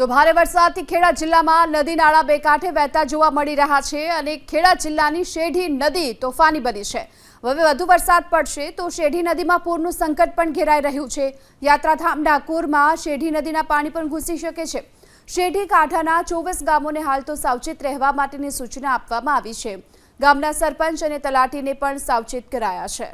તો ભારે વરસાદથી ખેડા જિલ્લામાં નદી નાળા બે કાંઠે વહેતા જોવા મળી રહ્યા છે અને ખેડા જિલ્લાની શેઢી નદી તોફાની બની છે. હવે વધુ વરસાદ પડશે તો શેઢી નદીમાં પૂરનું સંકટ પણ ઘેરાઈ રહ્યું છે. યાત્રાધામ ડાકોરમાં શેઢી નદીના પાણી પણ ઘૂસી શકે છે. શેઢી કાંઠાના ચોવીસ ગામોને હાલ તો સાવચેત રહેવા માટેની સૂચના આપવામાં આવી છે. ગામના સરપંચ અને તલાટીને પણ સાવચેત કરાયા છે.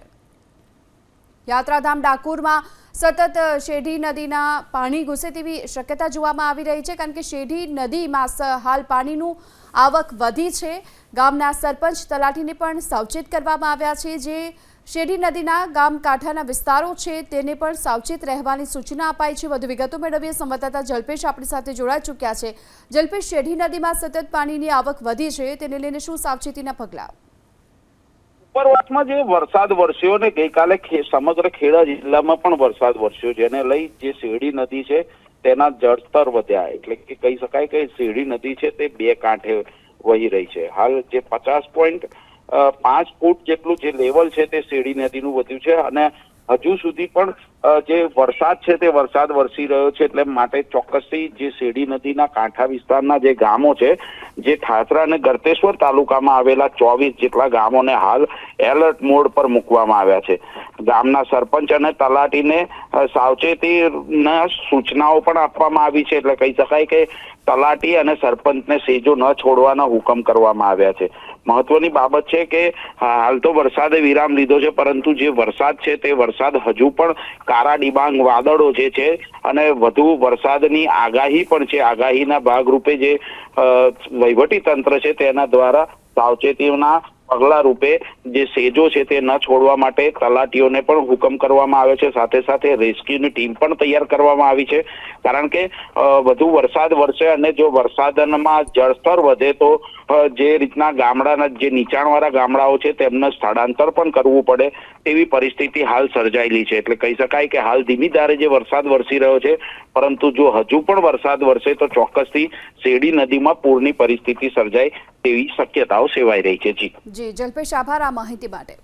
યાત્રાધામ ડાકોરમાં સતત શેઢી નદીના પાણી ઘૂસે તેવી શક્યતા જોવામાં આવી રહી છે, કારણ કે શેઢી નદીમાં હાલ પાણીનું આવક વધી છે. ગામના સરપંચ તલાટીને પણ સાવચેત કરવામાં આવ્યા છે જે શેઢી નદીના ગામ કાંઠાના વિસ્તારો છે તેને પણ સાવચેત રહેવાની સૂચના અપાઈ છે. વધુ વિગતો મેળવીએ. સંવાદદાતા જલ્પેશ આપણી સાથે જોડાઈ ચૂક્યા છે. જલ્પેશ, શેઢી નદીમાં સતત પાણીની આવક વધી છે, તેને લઈને શું સાવચેતીના પગલાં? ઉપરવાસમાં જે વરસાદ વરસ્યો ને ગઈકાલે સમગ્ર ખેડા જિલ્લામાં પણ વરસાદ વરસ્યો જેને લઈ જે શેરડી નદી છે, તેના જળસ્તર વધ્યા. એટલે કે કહી શકાય કે શેરડી નદી છે તે બે કાંઠે વહી રહી છે. હાલ જે પચાસ પોઈન્ટ પાંચ ફૂટ જેટલું જે લેવલ છે તે શેરડી નદીનું વધ્યું છે અને હજુ સુધી પણ જે વરસાદ છે તે વરસાદ વરસી રહ્યો છે એટલે માટે ચોક્કસથી જે શેરડી નદીના કાંઠા વિસ્તારના જે ગામો છે, જે ઠાસરા અને ગરતેશ્વર તાલુકામાં આવેલા ચોવીસ જેટલા ગામોને હાલ એલર્ટ મોડ પર મૂકવામાં આવ્યા છે. ગામના સરપંચ અને તલાટીને સાવચેતીના સૂચનાઓ પણ આપવામાં આવી છે એટલે કહી શકાય કે તલાટી અને સરપંચને સેજો ન છોડવાના હુકમ કરવામાં આવ્યા છે. મહત્વની બાબત છે કે હાલ તો વરસાદે વિરામ લીધો છે, પરંતુ જે વરસાદ છે તે વરસાદ હજુ પણ કારા ડિબાંગ વાદળો જે છે અને વધુ વરસાદની આગાહી પણ છે. આગાહીના ભાગરૂપે જે વહીવટી તંત્ર છે તેના દ્વારા સાવચેતીના પગલા રૂપે જે સેજો છે તે ન છોડવા માટે તલાટીઓને પણ હુકમ કરવામાં આવે છે. સાથે સાથે રેસ્ક્યુની ટીમ પણ તૈયાર કરવામાં આવી છે. કારણ કે વધુ વરસાદ વરસે અને જો વરસાદમાં જળસ્તર વધે તો જે રીતના ગામડાના, જે નીચાણવાળા ગામડાઓ છે તેમને સ્થળાંતર પણ કરવું પડે તેવી પરિસ્થિતિ હાલ સર્જાયેલી છે. એટલે કહી શકાય કે હાલ ધીમી ધારે જે વરસાદ વરસી રહ્યો છે, પરંતુ જો હજુ પણ વરસાદ વરસે તો ચોક્કસથી શેરડી નદીમાં પૂરની પરિસ્થિતિ સર્જાય તેવી શક્યતાઓ સેવાઈ રહી છે જી. જી જલ્પેશ આભાર આ માહિતી માટે.